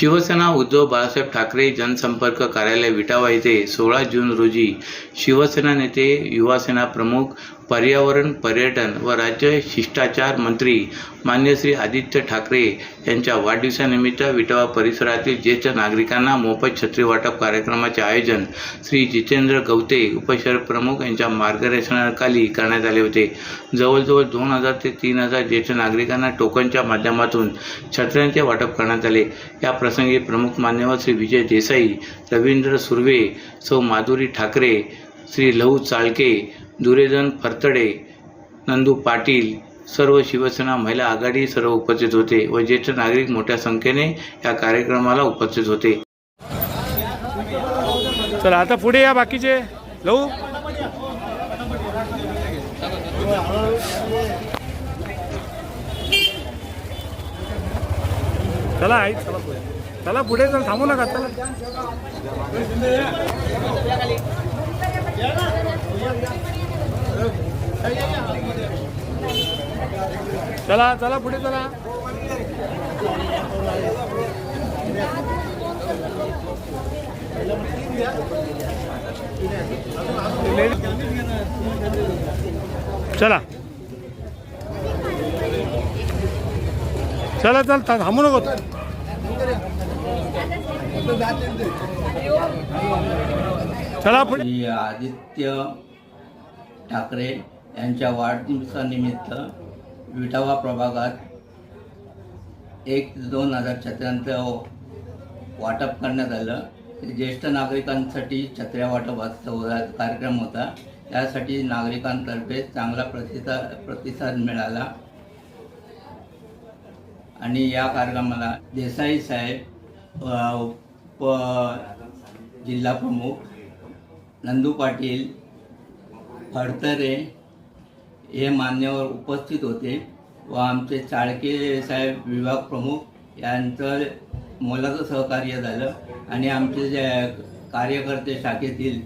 शिवसेना उद्धव बाळासाहेब ठाकरे जनसंपर्क कार्यालय विटावा येथे सोळा जून रोजी शिवसेना नेते युवासेना प्रमुख पर्यावरण पर्यटन व राज्य शिष्टाचार मंत्री मान्य श्री आदित्य ठाकरे यांच्या वाढदिवसानिमित्त विटावा परिसरातील ज्येष्ठ नागरिकांना मोफत छत्री वाटप कार्यक्रमाचे आयोजन श्री जितेंद्र गवते उपशहर प्रमुख यांच्या मार्गदर्शनाखाली करण्यात आले होते. जवळजवळ दोन हजार ते तीन हजार ज्येष्ठ नागरिकांना टोकनच्या माध्यमातून छत्र्यांचे वाटप करण्यात आले. या प्र प्रसंगी प्रमुख मान्यवर श्री विजय देसाई रवींद्र सुर्वे सौ माधुरी ठाकरे श्री लहू चाळके दुर्योधन फरतडे नंदू पाटील सर्व शिवसेना महिला आघाडी सर्व उपस्थित होते व ज्येष्ठ नागरिक मोठ्या संख्येने या कार्यक्रमाला उपस्थित होते. चला आता पुढे या बाकीचे. लहू? चला आई. चला पुढे चला पुढे चल थांबू नका चला. चला चला पुढे चला. चला. चला चल थांबू नको. चला आदित्य ठाकरे यांच्या वाढदिवसानिमित्त विटावा प्रभागात एक दोन हजार छत्र्यांचं वाटप करण्यात आलं. ज्येष्ठ नागरिकांसाठी छत्र्या वाटपाचा कार्यक्रम होता. त्यासाठी नागरिकांतर्फे चांगला प्रतिसाद प्रतिसाद मिळाला. आणि या कार्यक्रमाला देसाई साहेब जिल्हा प्रमुख नंदू पाटील फडतरे हे मान्यवर उपस्थित होते व आमचे चाळके साहेब विभाग प्रमुख यांचं मोलाचं सहकार्य झालं आणि आमचे जे कार्यकर्ते शाखेतील